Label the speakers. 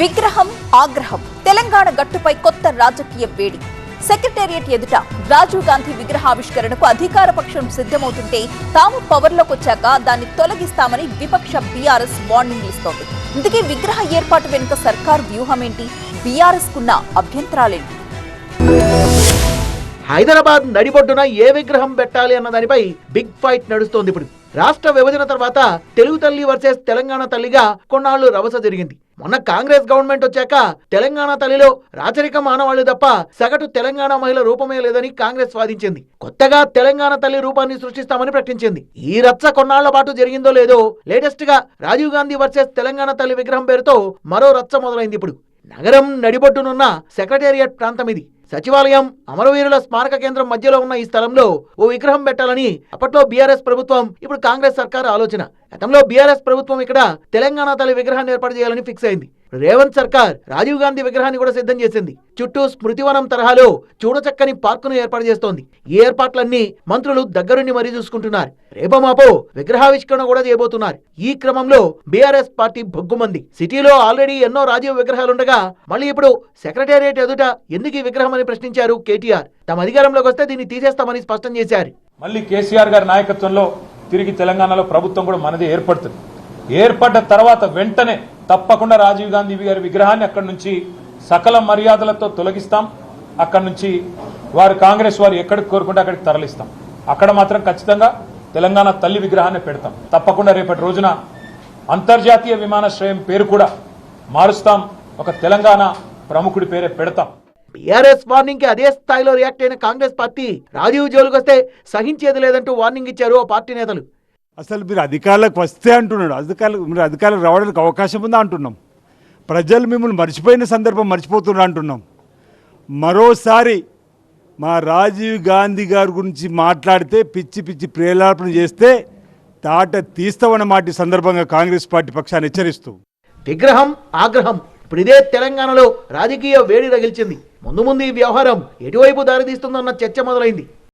Speaker 1: విగ్రహం ఆగ్రహం. తెలంగాణ గట్టుపై కొత్త రాజకీయ వేడి. సెక్రటేరియట్ ఎదుట రాజీవ్ గాంధీ విగ్రహావిష్కరణకు అధికార పక్షం సిద్ధమవుతుంటే తాము పవర్లోకి వచ్చాక దాన్ని తొలగిస్తామని విపక్ష బీఆర్ఎస్ వార్నింగ్ ఇస్తోంది. ఇందుకే విగ్రహ ఏర్పాటు వెనుక సర్కార్ వ్యూహమేంటి? బీఆర్ఎస్ కున్న అభ్యంతరాలేంటి?
Speaker 2: హైదరాబాద్ నడిబొడ్డున ఏ విగ్రహం పెట్టాలి అన్న దానిపై బిగ్ ఫైట్ నడుస్తోంది ఇప్పుడు. రాష్ట్ర విభజన తర్వాత తెలుగు తల్లి వర్సెస్ తెలంగాణ తల్లిగా కొన్నాళ్ళు రవస జరిగింది. మొన్న కాంగ్రెస్ గవర్నమెంట్ వచ్చాక తెలంగాణ తల్లిలో రాచరిక మానవాళ్ళు తప్ప సగటు తెలంగాణ మహిళ రూపమే లేదని కాంగ్రెస్ వాదించింది. కొత్తగా తెలంగాణ తల్లి రూపాన్ని సృష్టిస్తామని ప్రకటించింది. ఈ రచ్చ కొన్నాళ్ళ పాటు జరిగిందో లేదో లేటెస్ట్గా రాజీవ్ గాంధీ వర్సెస్ తెలంగాణ తల్లి విగ్రహం పేరుతో మరో రచ్చ మొదలైంది ఇప్పుడు. నగరం నడిబొట్టునున్న సెక్రటేరియట్ ప్రాంతం ఇది సచివాలయం అమరవీరుల స్మారక కేంద్రం మధ్యలో ఉన్న ఈ స్థలంలో ఓ విగ్రహం పెట్టాలని అప్పట్లో బీఆర్ఎస్ ప్రభుత్వం ఇప్పుడు కాంగ్రెస్ సర్కార్ ఆలోచన. గతంలో బీఆర్ఎస్ ప్రభుత్వం ఇక్కడ తెలంగాణ తల్లి విగ్రహాన్ని ఏర్పాటు చేయాలని ఫిక్స్ అయింది. రేవంత్ సర్కార్ రాజీవ్ గాంధీ విగ్రహాన్ని కూడా సిద్ధం చేసింది. చుట్టూ స్మృతివనం తరహాలో చూడచక్కని పార్కును ఏర్పాటు చేస్తోంది. ఈ ఏర్పాట్లన్నీ మంత్రులు దగ్గరుండి మరీ చూసుకుంటున్నారు. రేపమాపో విగ్రహావిష్కరణ కూడా చేయబోతున్నారు. ఈ క్రమంలో బీఆర్ఎస్ పార్టీ బొగ్గుమంది సిటీలో ఆల్రెడీ ఎన్నో రాజీవ్ విగ్రహాలుండగా మళ్ళీ ఇప్పుడు సెక్రటేరియట్ ఎదుట ఎందుకు ఈ విగ్రహం అని ప్రశ్నించారు కేటీఆర్. తమ అధికారంలోకి వస్తే దీన్ని తీసేస్తామని స్పష్టం చేశారు.
Speaker 3: మళ్ళీ కేసీఆర్ గారి నాయకత్వంలో తిరిగి తెలంగాణలో ప్రభుత్వం కూడా మనది ఏర్పడుతుంది. ఏర్పడ్డ తర్వాత వెంటనే తప్పకుండా రాజీవ్ గాంధీ గారి విగ్రహాన్ని అక్కడి నుంచి సకల మర్యాదలతో తొలగిస్తాం. అక్కడి నుంచి వారు కాంగ్రెస్ వారు ఎక్కడికి కోరుకుంటే అక్కడికి తరలిస్తాం. అక్కడ మాత్రం ఖచ్చితంగా తెలంగాణ తల్లి విగ్రహాన్ని పెడతాం. తప్పకుండా రేపటి రోజున అంతర్జాతీయ విమానాశ్రయం పేరు కూడా మారుస్తాం. ఒక తెలంగాణ ప్రముఖుడి పేరే పెడతాం.
Speaker 2: బీఆర్ఎస్ వార్నింగ్కి అదే స్థాయిలో రియాక్ట్ అయిన కాంగ్రెస్ పార్టీ రాజీవ్ జోలికి వస్తే సహించేది లేదంటూ వార్నింగ్ ఇచ్చారు ఆ పార్టీ నేతలు.
Speaker 4: అసలు మీరు అధికారులకు వస్తే అంటున్నాడు. అధికారులకు మీరు అధికారులకు రావడానికి అవకాశం ఉందా అంటున్నాం. ప్రజలు మిమ్మల్ని మర్చిపోయిన సందర్భం మర్చిపోతున్నారు అంటున్నాం. మరోసారి మా రాజీవ్ గాంధీ గారి గురించి మాట్లాడితే పిచ్చి పిచ్చి ప్రేలాపన చేస్తే తాట తీస్తామన్నమాట ఈ సందర్భంగా కాంగ్రెస్ పార్టీ పక్షాన్ని హెచ్చరిస్తూ.
Speaker 2: విగ్రహం ఆగ్రహం ఇప్పుడు ఇదే తెలంగాణలో రాజకీయ వేడి రగిల్చింది. ముందు ముందు ఈ వ్యవహారం ఎటువైపు దారితీస్తుందన్న చర్చ మొదలైంది.